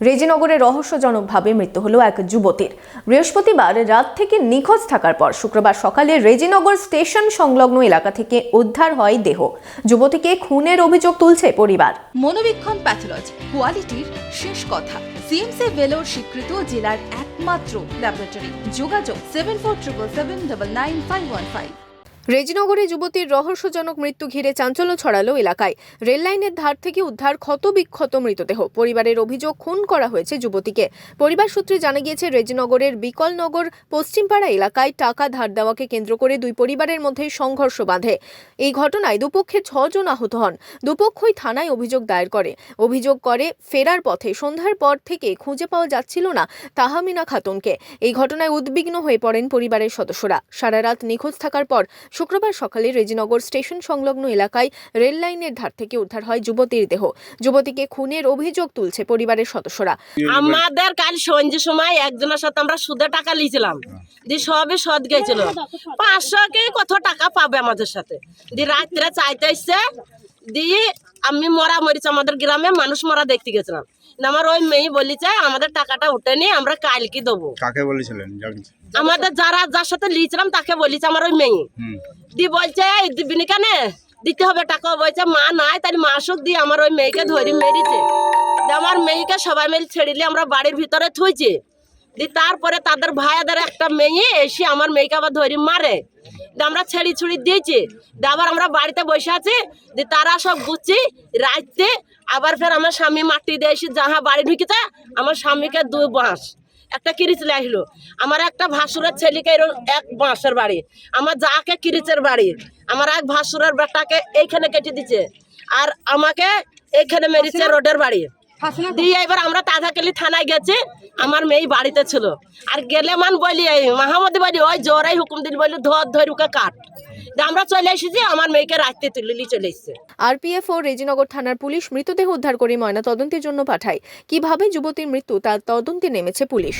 রেজিনগরে রহস্যজনকভাবে মৃত্যু হলো এক যুবতীর। বৃহস্পতিবার রাত থেকে নিখোঁজ থাকার পর শুক্রবার সকালে রেজিনগর স্টেশন সংলগ্ন এলাকা থেকে উদ্ধার হয় দেহ। যুবতীকে খুনের অভিযোগ তুলছে পরিবার। মনোবীক্ষণ প্যাথোলজি, কোয়ালিটির শেষ কথা। সিএমসি ভেলোর স্বীকৃত জেলার একমাত্র ল্যাবরেটরি। যোগাযোগ seven four triple seven double nine five one five রেজিনগরে যুবতীর রহস্যজনক মৃত্যু ঘিরে চাঞ্চল্য ছড়ালো এলাকায়। রেললাইনের ধার থেকে উদ্ধার ক্ষতবিক্ষত মৃতদেহ। পরিবারের অভিযোগ, খুন করা হয়েছে যুবতীকে। পরিবার সূত্রে জানা গিয়েছে, রেজিনগরের বিকলনগর পশ্চিমপাড়া এলাকায় টাকা ধার দেওয়াকে কেন্দ্র করে দুই পরিবারের মধ্যে সংঘর্ষ বাঁধে। এই ঘটনায় দুপক্ষের ছজন আহত হন। দুপক্ষই থানায় অভিযোগ দায়ের করে। অভিযোগ করে, ফেরার পথে সন্ধ্যার পর থেকে খুঁজে পাওয়া যাচ্ছিল না তাহামিনা খাতুনকে। এই ঘটনায় উদ্বিগ্ন হয়ে পড়েন পরিবারের সদস্যরা। সারা রাত নিখোঁজ থাকার পর শুক্রবার সকালে রেজিনগর স্টেশন সংলগ্ন এলাকায় রেল লাইনের ধার থেকে উদ্ধার হয় যুবতীর দেহ। যুবতীকে খুনের অভিযোগ তুলছে পরিবারের সদস্যরা। আমাদের কাল সন্ধ্যের সময় একজনের সাথে আমরা সুদে টাকা লিয়েছিলাম যে সবে সদ গেছিল। পাঁচশো কে কত টাকা পাবে আমাদের সাথে? যে রাত্রে চাইতে এসছে দিয়ে আমি মরা মরিচ আমাদের গ্রামে মানুষ মরা দেখতে গেছিলাম। দিয়ে আমার ওই মেয়ে বলিছে আমাদের টাকাটা উঠেনি আমরা কালকে দেবো। কাকে বলেছিলেন? আমাদের যারা যার সাথে লিয়েছিলাম তাকে বলিছে আমার ওই মেয়ে। দি বলছে দিবিনি কেন? দিতে হবে টাকা। বলছে মা নাই তাহলে মা আসুক দিয়ে আমার ওই মেয়েকে ধরে মেরেছে। আমার মেয়েকে সবাই মিলে ছেড়িলে আমরা বাড়ির ভিতরে থুইছি। দি তারপরে তাদের ভাইয়াদের একটা মেয়ে এসে আমার মেয়েকে আবার ধরি মারে। দিয়ে আমরা ছেড়ি ছুড়ি দিয়েছি। দিয়ে আবার আমরা বাড়িতে বসে আছি দি তারা সব গুছি রাইতে আবার ফের আমার স্বামী মাটি দিয়েছি যাহা বাড়ি ঢুকেছে আমার স্বামীকে দু বাঁশ। একটা কিরিচ আসলো। আমার একটা ভাসুরের ছেলেকে এরকম এক বাঁশের বাড়ি। আমার যাকে কিরিচের বাড়ি আমার এক ভাসুরের বেটাকে এইখানে কেটে দিচ্ছে আর আমাকে এইখানে মেরেছে রোডের বাড়ি। দিয়ে এবার আমরা তাজাকালি থানায় গেছি আমার মেয়ে বাড়িতে ছিল। আর গেলে মান বলি এই মাহমুদি বলি ওই জোরাই হুকুম দিল বলি ধর ধর উকে কাট আমরা চলে এসেছি আমার মেয়েকে রাখতে তুলিলি চলে এসেছে। আরপিএফ ও রেজিনগর থানার পুলিশ মৃতদেহ উদ্ধার করে ময়না তদন্তের জন্য পাঠায়। কীভাবে যুবতীর মৃত্যু তার তদন্তে নেমেছে পুলিশ।